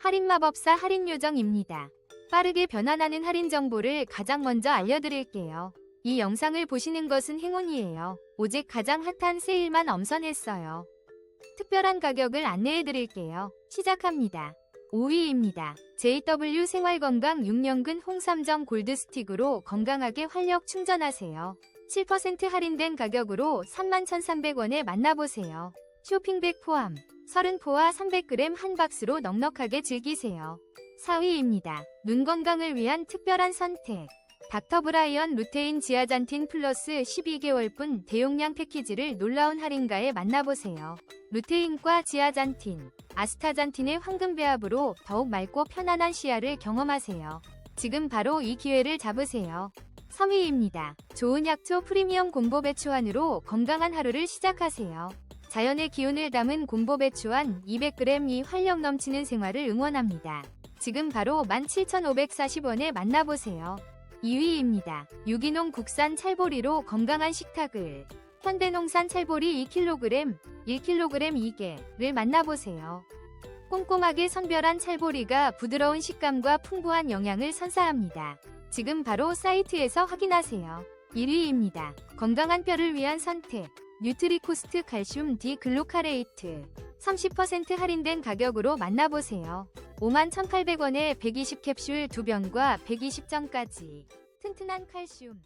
할인마법사 할인요정입니다. 빠르게 변환하는 할인 정보를 가장 먼저 알려드릴게요. 이 영상을 보시는 것은 행운이에요. 오직 가장 핫한 세일만 엄선했어요. 특별한 가격을 안내해드릴게요. 시작합니다. 5위입니다. JW 생활건강 6년근 홍삼정 골드스틱으로 건강하게 활력 충전하세요. 7% 할인된 가격으로 31,300원에 만나보세요. 쇼핑백 포함 30포와 300g 한 박스로 넉넉하게 즐기세요. 4위입니다. 눈 건강을 위한 특별한 선택. 닥터 브라이언 루테인 지아잔틴 플러스 12개월분 대용량 패키지를 놀라운 할인가에 만나보세요. 루테인과 지아잔틴, 아스타잔틴의 황금 배합으로 더욱 맑고 편안한 시야를 경험하세요. 지금 바로 이 기회를 잡으세요. 3위입니다. 좋은 약초 프리미엄 곰보배추환으로 건강한 하루를 시작하세요. 자연의 기운을 담은 곰보 배추환 200g 이 활력 넘치는 생활을 응원합니다. 지금 바로 17,540원에 만나보세요. 2위입니다. 유기농 국산 찰보리로 건강한 식탁을 현대농산 찰보리 2kg, 1kg 2개를 만나보세요. 꼼꼼하게 선별한 찰보리가 부드러운 식감과 풍부한 영양을 선사합니다. 지금 바로 사이트에서 확인하세요. 1위입니다. 건강한 뼈를 위한 선택. 뉴트리코스트 칼슘 디 글루카레이트. 30% 할인된 가격으로 만나보세요. 51,800원에 120캡슐 2병과 120점까지. 튼튼한 칼슘.